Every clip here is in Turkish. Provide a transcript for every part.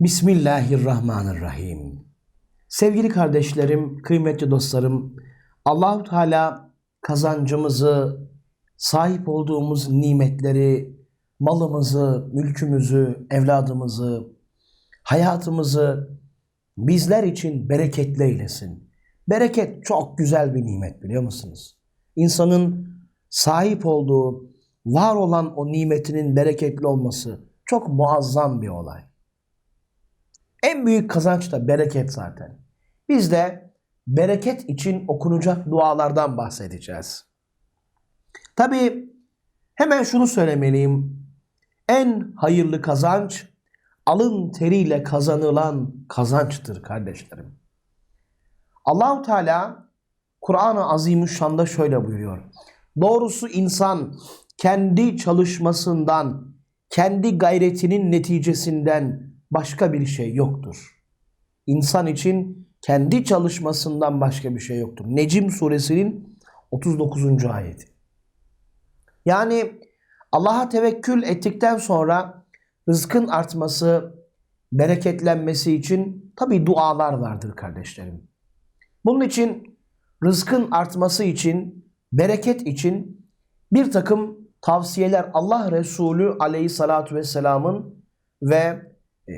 Bismillahirrahmanirrahim. Sevgili kardeşlerim, kıymetli dostlarım, Allahu Teala kazancımızı, sahip olduğumuz nimetleri, malımızı, mülkümüzü, evladımızı, hayatımızı bizler için bereketli eylesin. Bereket çok güzel bir nimet biliyor musunuz? İnsanın sahip olduğu, var olan o nimetinin bereketli olması çok muazzam bir olay. En büyük kazanç da bereket zaten. Biz de bereket için okunacak dualardan bahsedeceğiz. Tabii hemen şunu söylemeliyim. En hayırlı kazanç alın teriyle kazanılan kazançtır kardeşlerim. Allahu Teala Kur'an-ı Azimüşşan'da şöyle buyuruyor. Doğrusu insan kendi çalışmasından, kendi gayretinin neticesinden başka bir şey yoktur. İnsan için kendi çalışmasından başka bir şey yoktur. Necim suresinin 39. ayeti. Yani Allah'a tevekkül ettikten sonra rızkın artması, bereketlenmesi için tabi dualar vardır kardeşlerim. Bunun için rızkın artması için, bereket için bir takım tavsiyeler Allah Resulü aleyhissalatu vesselamın ve e,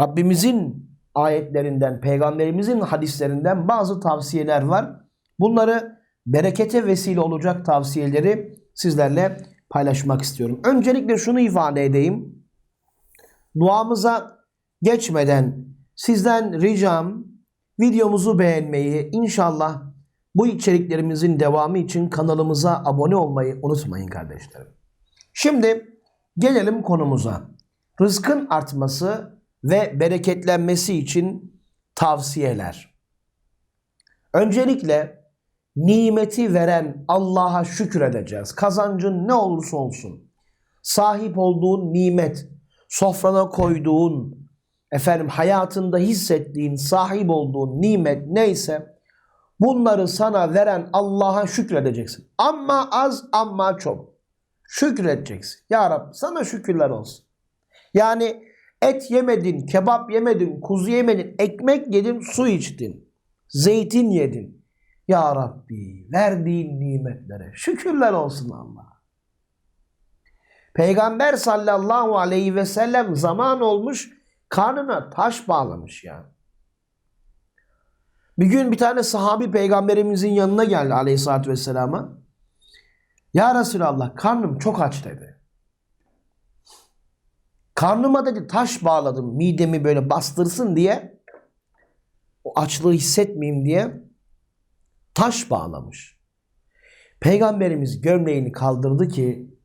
Rabbimizin ayetlerinden, peygamberimizin hadislerinden bazı tavsiyeler var. Bunları berekete vesile olacak tavsiyeleri sizlerle paylaşmak istiyorum. Öncelikle şunu ifade edeyim. Duamıza geçmeden sizden ricam videomuzu beğenmeyi, inşallah bu içeriklerimizin devamı için kanalımıza abone olmayı unutmayın kardeşlerim. Şimdi gelelim konumuza. Rızkın artması ve bereketlenmesi için tavsiyeler. Öncelikle nimeti veren Allah'a şükür edeceğiz. Kazancın ne olursa olsun. Sahip olduğun nimet, sofrana koyduğun, efendim hayatında hissettiğin, sahip olduğun nimet neyse bunları sana veren Allah'a şükredeceksin. Ama az ama çok. Şükredeceksin. Ya Rab sana şükürler olsun. Yani et yemedin, kebap yemedin, kuzu yemedin, ekmek yedin, su içtin. Zeytin yedin. Ya Rabbi verdiğin nimetlere şükürler olsun Allah. Peygamber sallallahu aleyhi ve sellem zaman olmuş karnına taş bağlamış ya. Bir gün bir tane sahabi peygamberimizin yanına geldi aleyhissalatü vesselama. Ya Resulallah karnım çok aç dedi. Karnıma dedi taş bağladım midemi böyle bastırsın diye. O açlığı hissetmeyeyim diye taş bağlamış. Peygamberimiz gömleğini kaldırdı ki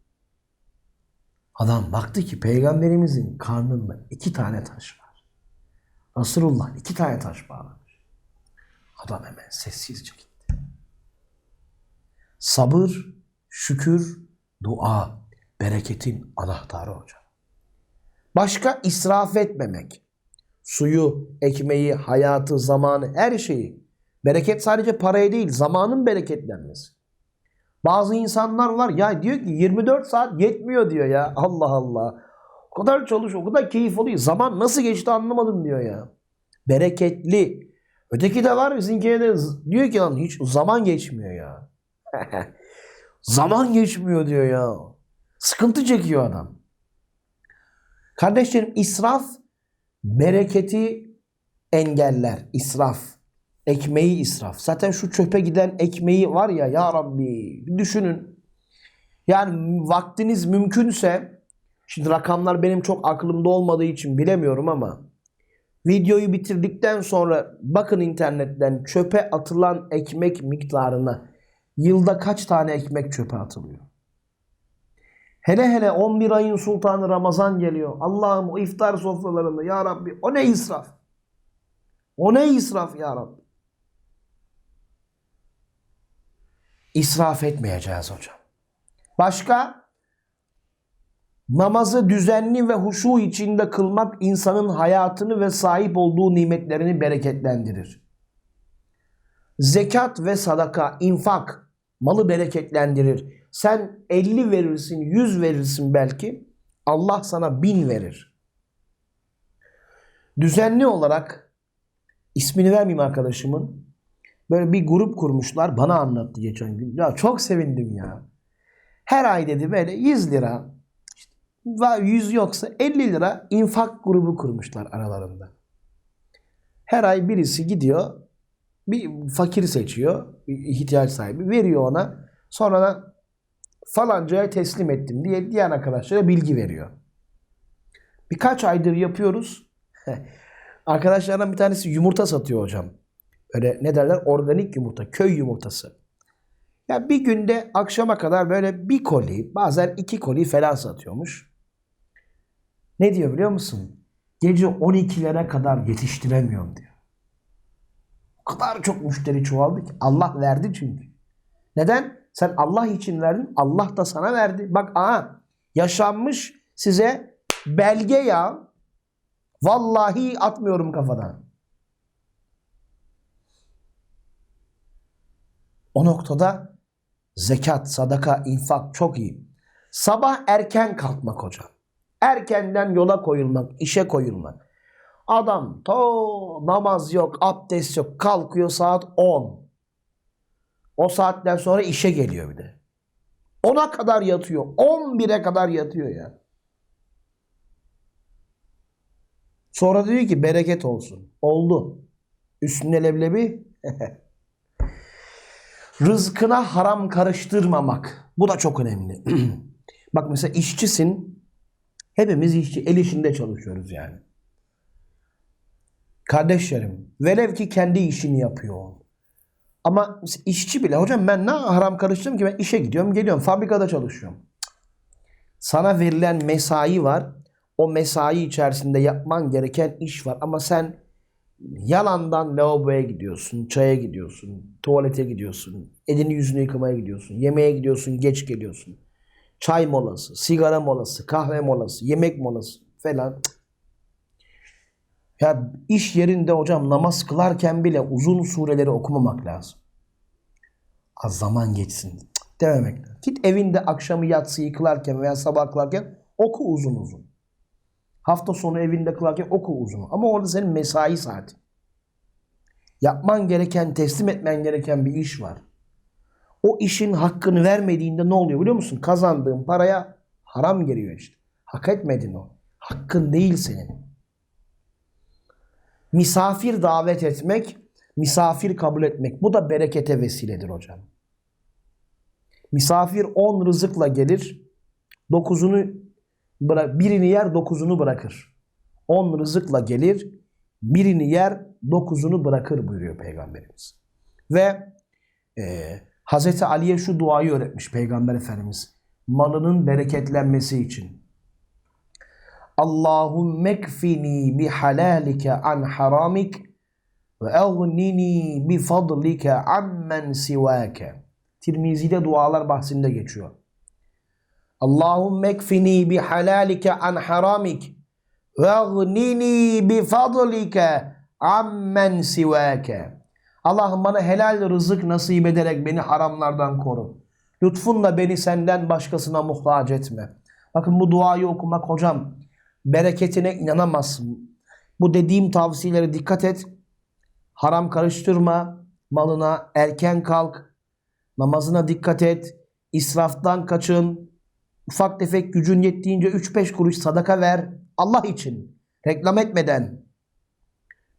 adam baktı ki peygamberimizin karnında iki tane taş var. Resulullah iki tane taş bağlamış. Adam hemen sessizce gitti. Sabır, şükür, dua, bereketin anahtarı hocam. Başka israf etmemek. Suyu, ekmeği, hayatı, zamanı, her şeyi. Bereket sadece paraya değil, zamanın bereketlenmesi. Bazı insanlar var ya diyor ki 24 saat yetmiyor diyor ya. Allah Allah. O kadar çalış, o kadar keyif oluyor. Zaman nasıl geçti anlamadım diyor ya. Bereketli. Öteki de var bizimkine de diyor ki lan hiç zaman geçmiyor ya. zaman geçmiyor diyor ya. Sıkıntı çekiyor adam. Kardeşlerim israf bereketi engeller. İsraf. Ekmeği israf. Zaten şu çöpe giden ekmeği var ya ya Rabbi bir düşünün. Yani vaktiniz mümkünse şimdi rakamlar benim çok aklımda olmadığı için bilemiyorum ama videoyu bitirdikten sonra bakın internetten çöpe atılan ekmek miktarına yılda kaç tane ekmek çöpe atılıyor? Hele hele 11 ayın sultanı Ramazan geliyor. Allah'ım o iftar sofralarında ya Rabbi o ne israf? O ne israf ya Rabbi? İsraf etmeyeceğiz hocam. Başka? Namazı düzenli ve huşu içinde kılmak insanın hayatını ve sahip olduğu nimetlerini bereketlendirir. Zekat ve sadaka, infak malı bereketlendirir. Sen 50 verirsin, 100 verirsin belki. Allah sana bin verir. düzenli olarak ismini vermeyeyim arkadaşımın böyle bir grup kurmuşlar. Bana anlattı geçen gün. Ya çok sevindim ya. Her ay dedi böyle 100 lira var 100 yoksa 50 lira infak grubu kurmuşlar aralarında. Her ay birisi gidiyor bir fakir seçiyor. Bir ihtiyaç sahibi. Veriyor ona. Sonra falancaya teslim ettim diye diğer arkadaşlara bilgi veriyor. Birkaç aydır yapıyoruz. Arkadaşlardan bir tanesi yumurta satıyor hocam. Öyle ne derler? Organik yumurta, köy yumurtası. Ya bir günde akşama kadar böyle bir koli, bazen iki koli falan satıyormuş. Ne diyor biliyor musun? Gece 12'lere kadar yetiştiremiyorum diyor. O kadar çok müşteri çoğaldı ki. Allah verdi çünkü. Neden? Sen Allah için verdin. Allah da sana verdi. Bak aha yaşanmış size belge ya. Vallahi atmıyorum kafadan. O noktada zekat, sadaka, infak çok iyi. Sabah erken kalkmak hocam. Erkenden yola koyulmak, işe koyulmak. Adam to namaz yok, abdest yok. Kalkıyor saat 10. O saatten sonra işe geliyor bir de. 10'a kadar yatıyor. 11'e kadar yatıyor ya. Sonra diyor ki bereket olsun. Oldu. Üstüne leblebi. Rızkına haram karıştırmamak. Bu da çok önemli. Bak mesela işçisin. Hepimiz işçi. El işinde çalışıyoruz yani. Kardeşlerim, velev ki kendi işini yapıyor. Ama işçi bile hocam ben ne haram karıştırdım ki ben işe gidiyorum geliyorum fabrikada çalışıyorum. Sana verilen mesai var. O mesai içerisinde yapman gereken iş var. Ama sen yalandan lavaboya gidiyorsun, çaya gidiyorsun, tuvalete gidiyorsun, elini yüzünü yıkamaya gidiyorsun, yemeğe gidiyorsun, geç geliyorsun. Çay molası, sigara molası, kahve molası, yemek molası falan. Ya iş yerinde hocam namaz kılarken bile uzun sureleri okumamak lazım. Az zaman geçsin Cık, dememek lazım. Git evinde akşamı yatsıyı kılarken veya sabah kılarken oku uzun uzun. Hafta sonu evinde kılarken oku uzun. Ama orada senin mesai saati. Yapman gereken, teslim etmen gereken bir iş var. O işin hakkını vermediğinde ne oluyor biliyor musun? Kazandığın paraya haram geliyor işte. Hak etmedin o. Hakkın değil senin misafir davet etmek, misafir kabul etmek. Bu da berekete vesiledir hocam. Misafir on rızıkla gelir, dokuzunu birini yer, dokuzunu bırakır. On rızıkla gelir, birini yer, dokuzunu bırakır buyuruyor Peygamberimiz. Ve e, Hazreti Ali'ye şu duayı öğretmiş Peygamber Efendimiz. Malının bereketlenmesi için. Allahümme kfini bi halalike an haramik ve egnini bi fadlike ammen sivake. Tirmizi'de dualar bahsinde geçiyor. Allahümme kfini bi halalike an haramik ve egnini bi fadlike ammen sivake. Allah'ım bana helal rızık nasip ederek beni haramlardan koru. Lütfunla beni senden başkasına muhtaç etme. Bakın bu duayı okumak hocam bereketine inanamazsın. Bu dediğim tavsiyelere dikkat et. Haram karıştırma. Malına erken kalk. Namazına dikkat et. İsraftan kaçın. Ufak tefek gücün yettiğince 3-5 kuruş sadaka ver. Allah için. Reklam etmeden.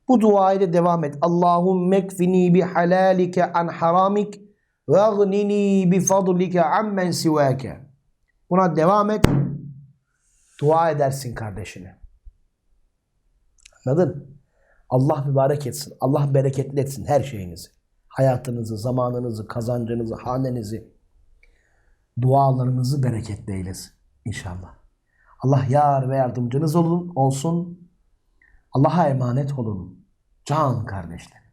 Bu duayı da devam et. Allahümme kfini bi halalike an haramik ve agnini bi fadlike ammen sivake. Buna devam et. Dua edersin kardeşine. Anladın? Allah mübarek etsin. Allah bereketli etsin her şeyinizi. Hayatınızı, zamanınızı, kazancınızı, hanenizi, dualarınızı bereketli eylesin inşallah. Allah yar ve yardımcınız olun, olsun. Allah'a emanet olun. Can kardeşler.